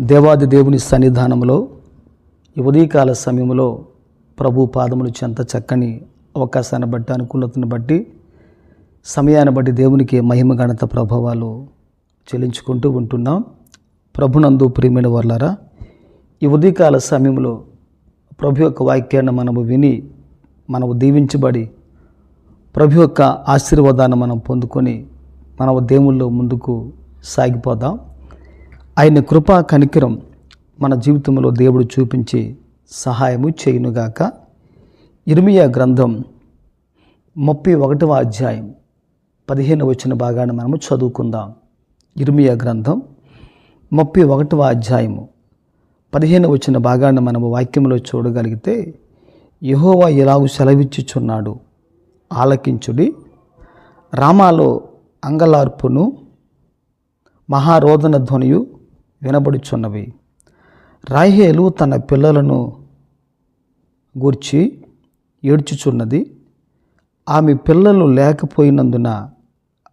దేవాది దేవుని సన్నిధానంలో ఉదయకాల సమయంలో ప్రభు పాదములు చెంత చక్కని అవకాశాన్ని బట్టి అనుకూలతను బట్టి సమయాన్ని బట్టి దేవునికి మహిమ గణత ప్రభావాలు చెల్లించుకుంటూ ఉంటున్నాం. ప్రభునందు ప్రియమైన వర్లారా ఈ ఉదయకాల సమయంలో ప్రభు యొక్క వాక్యాన్ని మనము విని మనము దీవించబడి ప్రభు యొక్క ఆశీర్వాదాన్ని మనం పొందుకొని మనము దేవుల్లో ముందుకు సాగిపోదాం. ఆయన కృపా కనికరం మన జీవితంలో దేవుడు చూపించి సహాయము చేయునుగాక. ఇర్మియా గ్రంథం ముప్పై ఒకటవ అధ్యాయం పదిహేను వచ్చిన భాగాన్ని మనము చదువుకుందాం. ఇర్మియా గ్రంథం ముప్పై ఒకటవ అధ్యాయము పదిహేను వచ్చిన భాగాన్ని మనము వాక్యంలో చూడగలిగితే యహోవా ఇలాగు సెలవిచ్చుచున్నాడు? ఆలకించుడి. రామాలో అంగలార్పును మహారోదన ధ్వనియు వినబడుచున్నవి. రాహేలు తన పిల్లలను గూర్చి ఏడ్చుచున్నది. ఆమె పిల్లలు లేకపోయినందున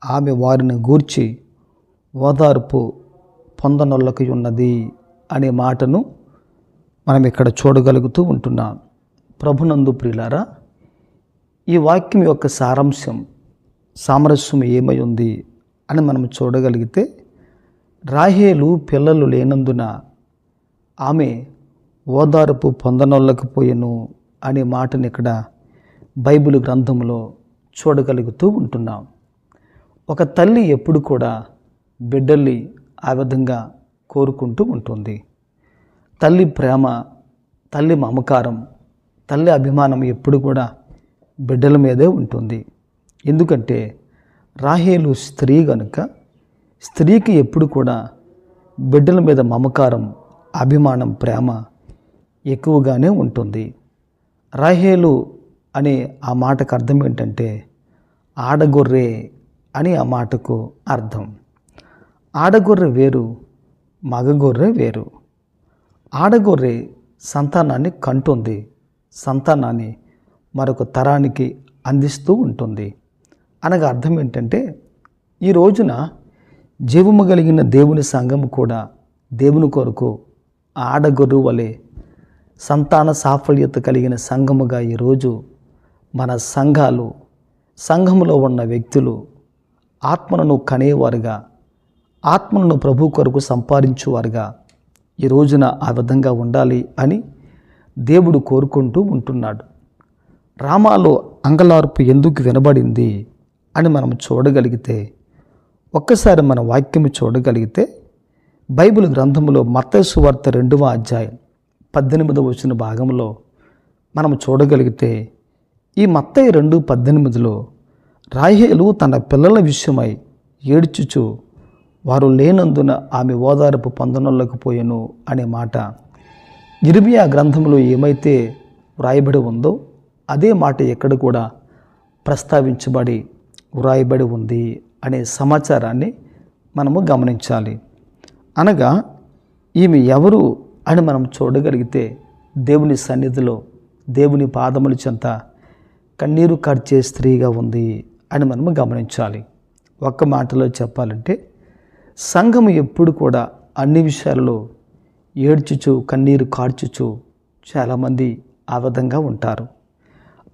ఆమె వారిని గూర్చి ఓదార్పు పొందనొల్లకి ఉన్నది అనే మాటను మనం ఇక్కడ చూడగలుగుతూ ఉంటున్నాం. ప్రభునందు ప్రియులారా ఈ వాక్యం యొక్క సారాంశం సామరస్యం ఏమై ఉంది అని మనం చూడగలిగితే రాహేలు పిల్లలు లేనందున ఆమె ఓదార్పు పొందనొల్లకపోయెను అనే మాటను ఇక్కడ బైబిల్ గ్రంథంలో చూడగలుగుతూ ఉంటున్నాం. ఒక తల్లి ఎప్పుడు కూడా బిడ్డల్ని ఆ విధంగా కోరుకుంటూ ఉంటుంది. తల్లి ప్రేమ తల్లి మమకారం తల్లి అభిమానం ఎప్పుడు కూడా బిడ్డల మీదే ఉంటుంది. ఎందుకంటే రాహేలు స్త్రీ కనుక స్త్రీకి ఎప్పుడు కూడా బిడ్డల మీద మమకారం అభిమానం ప్రేమ ఎక్కువగానే ఉంటుంది. రాహేలు అనే ఆ మాటకు అర్థం ఏంటంటే ఆడగొర్రె అని ఆ మాటకు అర్థం. ఆడగొర్రె వేరు మగగొర్రె వేరు. ఆడగొర్రె సంతానాన్ని కంటుంది సంతానాన్ని మరొక తరానికి అందిస్తూ ఉంటుంది. అనగా అర్థం ఏంటంటే ఈ రోజున జీవము కలిగిన దేవుని సంఘము కూడా దేవుని కొరకు ఆడగొర్రు వలె సంతాన సాఫల్యత కలిగిన సంఘముగా ఈరోజు మన సంఘాలు సంఘములో ఉన్న వ్యక్తులు ఆత్మను కనేవారుగా ఆత్మను ప్రభు కొరకు సంపాదించేవారుగా ఈ రోజున ఆ విధంగా ఉండాలి అని దేవుడు కోరుకుంటూ ఉంటున్నాడు. రామాలో అంగలార్పు ఎందుకు వినబడింది అని మనం చూడగలిగితే ఒక్కసారి మన వాక్యము చూడగలిగితే బైబిల్ గ్రంథంలో మత్తసు వార్త రెండవ అధ్యాయం పద్దెనిమిదవ వచ్చిన భాగంలో మనం చూడగలిగితే ఈ మత్తయ్య రెండు పద్దెనిమిదిలో రాహేలు తన పిల్లల విషయమై ఏడ్చుచు వారు లేనందున ఆమె ఓదార్పు పొందనలేకపోయాను అనే మాట. ఇర్మియా గ్రంథంలో ఏమైతే వ్రాయబడి ఉందో అదే మాట ఎక్కడ కూడా ప్రస్తావించబడి వ్రాయబడి ఉంది అనే సమాచారాన్ని మనము గమనించాలి. అనగా ఈమె ఎవరు అని మనం చూడగలిగితే దేవుని సన్నిధిలో దేవుని పాదముల చెంత కన్నీరు కార్చే స్త్రీగా ఉంది అని మనము గమనించాలి. ఒక్క మాటలో చెప్పాలంటే సంఘము ఎప్పుడు కూడా అన్ని విషయాలలో ఏడ్చుచు కన్నీరు కార్చుచు చాలామంది ఆ విధంగా ఉంటారు.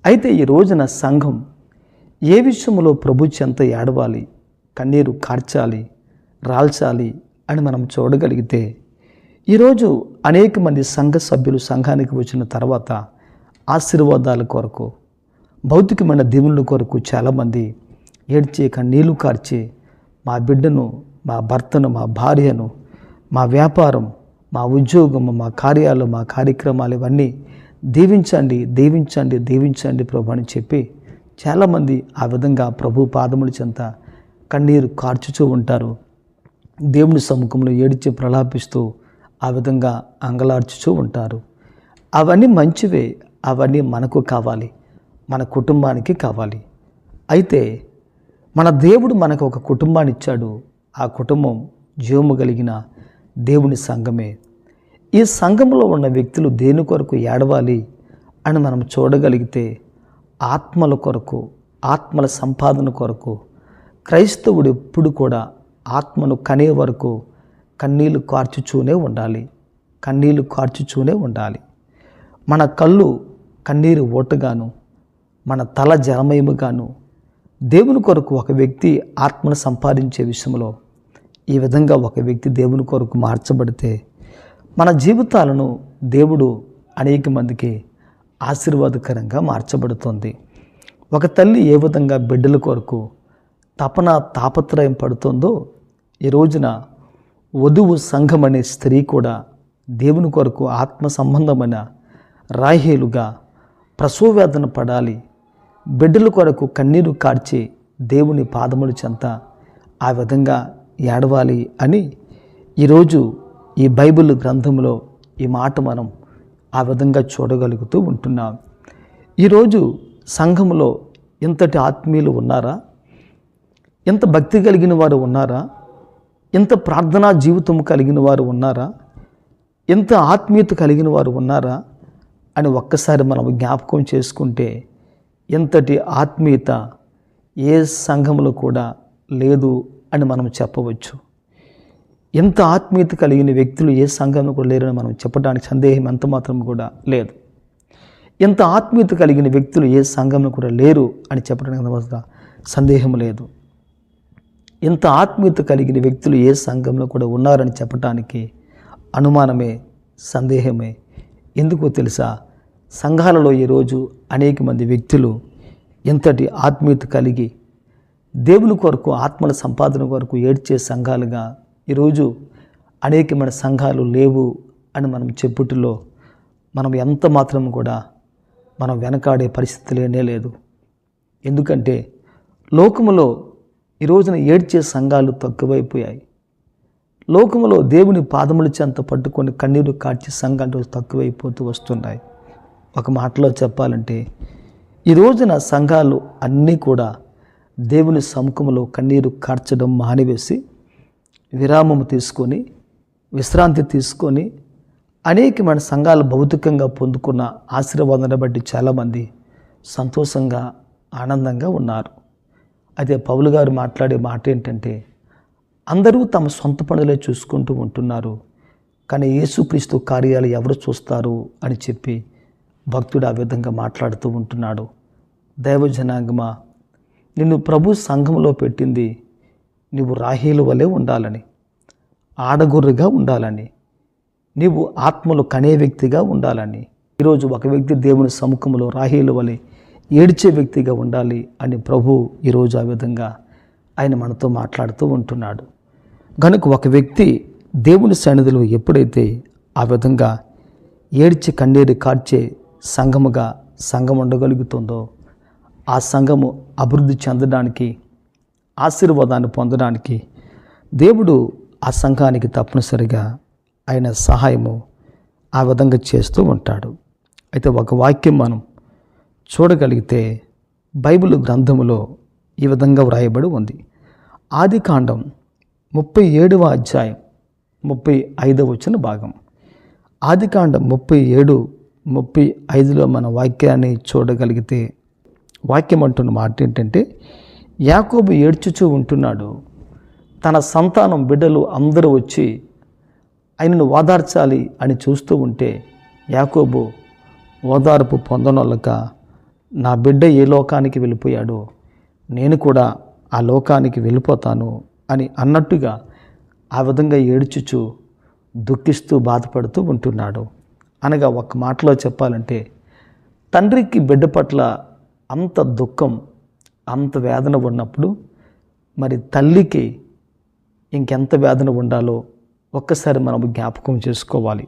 అయితే ఈ రోజున సంఘం ఏ విషయంలో ప్రభు చెంత ఏడవాలి? కన్నీరు కార్చాలి రాల్చాలి అని మనం చూడగలిగితే ఈరోజు అనేక మంది సంఘ సభ్యులు సంఘానికి వచ్చిన తర్వాత ఆశీర్వాదాల కొరకు భౌతికమైన దేవుళ్ళ కొరకు చాలామంది ఏడ్చి కన్నీళ్ళు కార్చి మా బిడ్డను మా భర్తను మా భార్యను మా వ్యాపారం మా ఉద్యోగం మా కార్యాలు మా కార్యక్రమాలు ఇవన్నీ దీవించండి దీవించండి దీవించండి ప్రభు అని చెప్పి చాలామంది ఆ విధంగా ప్రభు పాదముల చెంత కన్నీరు కార్చుతూ ఉంటారు. దేవుని సముఖంలో ఏడిచి ప్రలాపిస్తూ ఆ విధంగా అంగలార్చుతూ ఉంటారు. అవన్నీ మంచివే అవన్నీ మనకు కావాలి మన కుటుంబానికి కావాలి. అయితే మన దేవుడు మనకు ఒక కుటుంబాన్ని ఇచ్చాడు. ఆ కుటుంబం జీవము కలిగిన దేవుని సంఘమే. ఈ సంఘంలో ఉన్న వ్యక్తులు దేని కొరకు ఏడవాలి అని మనం చూడగలిగితే ఆత్మల కొరకు ఆత్మల సంపాదన కొరకు క్రైస్తవుడు ఎప్పుడు కూడా ఆత్మను కనే వరకు కన్నీళ్ళు కార్చుచూనే ఉండాలి. కన్నీళ్ళు కార్చుచూనే ఉండాలి. మన కళ్ళు కన్నీరు ఓటగాను మన తల జలమయముగాను దేవుని కొరకు ఒక వ్యక్తి ఆత్మను సంపాదించే విషయంలో ఈ విధంగా ఒక వ్యక్తి దేవుని కొరకు మార్చబడితే మన జీవితాలను దేవుడు అనేక మందికి ఆశీర్వాదకరంగా మార్చబడుతుంది. ఒక తల్లి ఏ విధంగా బిడ్డల కొరకు తపన తాపత్రయం పడుతుందో ఈ రోజున వధువు సంఘం అనే స్త్రీ కూడా దేవుని కొరకు ఆత్మ సంబంధమైన రాహేలుగా ప్రసవవేదన పడాలి బిడ్డల కొరకు కన్నీరు కార్చి దేవుని పాదముల చెంత ఆ విధంగా ఏడవాలి అని ఈరోజు ఈ బైబిల్ గ్రంథంలో ఈ మాట మనం ఆ విధంగా చూడగలుగుతూ ఉంటున్నాం. ఈరోజు సంఘంలో ఇంతటి ఆత్మీయులు ఉన్నారా? ఎంత భక్తి కలిగిన వారు ఉన్నారా? ఎంత ప్రార్థనా జీవితం కలిగిన వారు ఉన్నారా? ఎంత ఆత్మీయత కలిగిన వారు ఉన్నారా? అని ఒక్కసారి మనం జ్ఞాపకం చేసుకుంటే ఎంతటి ఆత్మీయత ఏ సంఘంలో కూడా లేదు అని మనం చెప్పవచ్చు. ఎంత ఆత్మీయత కలిగిన వ్యక్తులు ఏ సంఘంలో కూడా లేరని మనం చెప్పడానికి సందేహం ఎంత మాత్రం కూడా లేదు. ఎంత ఆత్మీయత కలిగిన వ్యక్తులు ఏ సంఘంలో కూడా లేరు అని చెప్పడానికి సందేహం లేదు. ఇంత ఆత్మీయత కలిగిన వ్యక్తులు ఏ సంఘంలో కూడా ఉన్నారని చెప్పటానికి అనుమానమే సందేహమే. ఎందుకో తెలుసా? సంఘాలలో ఈరోజు అనేక మంది వ్యక్తులు ఇంతటి ఆత్మీయత కలిగి దేవుని కొరకు ఆత్మల సంపాదన కొరకు ఏడ్చే సంఘాలుగా ఈరోజు అనేకమైన సంఘాలు లేవు అని మనం చెప్పుటిలో మనం ఎంత మాత్రం కూడా మనం వెనకాడే పరిస్థితి లేనే లేదు. ఎందుకంటే లోకములో ఈ రోజున ఏడ్చే సంఘాలు తక్కువైపోయాయి. లోకములో దేవుని పాదముల చెంత పట్టుకొని కన్నీరు కార్చే సంఘాలు తక్కువైపోతూ వస్తున్నాయి. ఒక మాటలో చెప్పాలంటే ఈ రోజున సంఘాలు అన్నీ కూడా దేవుని సముఖంలో కన్నీరు కార్చడం మానివేసి విరామము తీసుకొని విశ్రాంతి తీసుకొని అనేకమైన సంఘాలు భౌతికంగా పొందుకున్న ఆశీర్వాదాన్ని బట్టి చాలామంది సంతోషంగా ఆనందంగా ఉన్నారు. అదే పౌలు గారు మాట్లాడే మాట ఏంటంటే అందరూ తమ సొంత పనులే చూసుకుంటూ ఉంటున్నారు కానీ యేసుక్రీస్తు కార్యాలు ఎవరు చూస్తారు అని చెప్పి భక్తుడు ఆ విధంగా మాట్లాడుతూ ఉంటున్నాడు. దైవ జనాంగమా నిన్ను ప్రభు సంఘంలో పెట్టింది నీవు రాహీల వలె ఉండాలని ఆడగొర్రెగా ఉండాలని నీవు ఆత్మలు కనే వ్యక్తిగా ఉండాలని ఈరోజు ఒక వ్యక్తి దేవుని సముఖంలో రాహీల వలె ఏడ్చే వ్యక్తిగా ఉండాలి అని ప్రభు ఈరోజు ఆ విధంగా ఆయన మనతో మాట్లాడుతూ ఉంటున్నాడు. కనుక ఒక వ్యక్తి దేవుని సన్నిధిలో ఎప్పుడైతే ఆ విధంగా ఏడ్చి కన్నీరు కార్చే సంఘముగా సంఘం ఉండగలుగుతుందో ఆ సంఘము అభివృద్ధి చెందడానికి ఆశీర్వాదాన్ని పొందడానికి దేవుడు ఆ సంఘానికి తప్పనిసరిగా ఆయన సహాయము ఆ విధంగా చేస్తూ ఉంటాడు. అయితే ఒక వాక్యం మనం చూడగలిగితే బైబిల్ గ్రంథములో ఈ విధంగా వ్రాయబడి ఉంది. ఆది కాండం ముప్పై ఏడవ అధ్యాయం ముప్పై ఐదవ వచ్చిన భాగం. ఆది కాండం ముప్పై ఏడు ముప్పై ఐదులో మన వాక్యాన్ని చూడగలిగితే వాక్యం అంటున్న మాట ఏంటంటే యాకోబు ఏడ్చుచూ ఉంటున్నాడు. తన సంతానం బిడ్డలు అందరూ వచ్చి ఆయనను ఓదార్చాలి అని చూస్తూ ఉంటే యాకోబు ఓదార్పు పొందనొల్లక నా బిడ్డ ఏ లోకానికి వెళ్ళిపోయాడో నేను కూడా ఆ లోకానికి వెళ్ళిపోతాను అని అన్నట్టుగా ఆ విధంగా ఏడ్చుచు దుఃఖిస్తూ బాధపడుతూ ఉంటున్నాడు. అనగా ఒక మాటలో చెప్పాలంటే తండ్రికి బిడ్డ పట్ల అంత దుఃఖం అంత వేదన ఉన్నప్పుడు మరి తల్లికి ఇంకెంత వేదన ఉండాలో ఒక్కసారి మనం జ్ఞాపకం చేసుకోవాలి.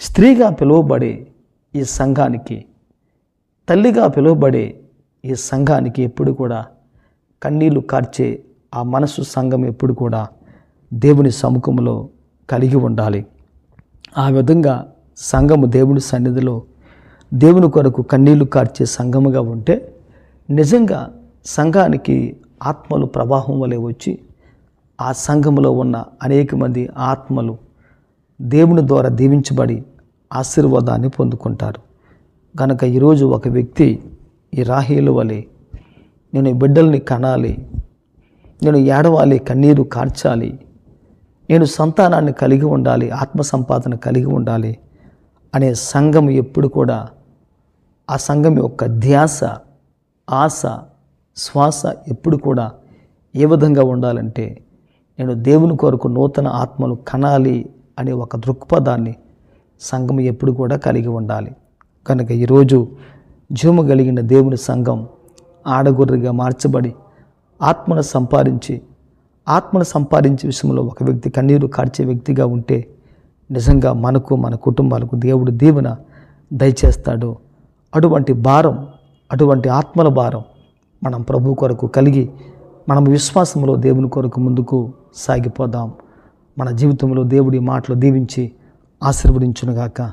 స్త్రీగా పిలువబడే ఈ సంఘానికి తల్లిగా పిలువబడే ఈ సంఘానికి ఎప్పుడు కూడా కన్నీళ్ళు కార్చే ఆ మనసు సంఘం ఎప్పుడు కూడా దేవుని సముఖంలో కలిగి ఉండాలి. ఆ విధంగా సంఘము దేవుని సన్నిధిలో దేవుని కొరకు కన్నీళ్ళు కార్చే సంఘముగా ఉంటే నిజంగా సంఘానికి ఆత్మలు ప్రవాహం వలె వచ్చి ఆ సంఘములో ఉన్న అనేక మంది ఆత్మలు దేవుని ద్వారా దీవించబడి ఆశీర్వాదాన్ని పొందుకుంటారు. కనుక ఈరోజు ఒక వ్యక్తి ఈ రాహీలు వలె నేను ఈ బిడ్డల్ని కనాలి నేను ఏడవాలి కన్నీరు కార్చాలి నేను సంతానాన్ని కలిగి ఉండాలి ఆత్మ సంపాదన కలిగి ఉండాలి అనే సంఘం ఎప్పుడు కూడా ఆ సంఘం యొక్క ధ్యాస ఆశ శ్వాస ఎప్పుడు కూడా ఏ విధంగా ఉండాలంటే నేను దేవుని కొరకు నూతన ఆత్మలు కనాలి అనే ఒక దృక్పథాన్ని సంఘం ఎప్పుడు కూడా కలిగి ఉండాలి. కనుక ఈరోజు జీవము కలిగిన దేవుని సంఘం ఆడగొర్రెగా మార్చబడి ఆత్మను సంపాదించి ఆత్మను సంపాదించే విషయంలో ఒక వ్యక్తి కన్నీరు కార్చే వ్యక్తిగా ఉంటే నిజంగా మనకు మన కుటుంబాలకు దేవుడు దీవెన దయచేస్తాడు. అటువంటి భారం అటువంటి ఆత్మల భారం మనం ప్రభు కొరకు కలిగి మనం విశ్వాసంలో దేవుని కొరకు ముందుకు సాగిపోదాం. మన జీవితంలో దేవుడి మాటలు దీవించి ఆశీర్వదించునుగాక.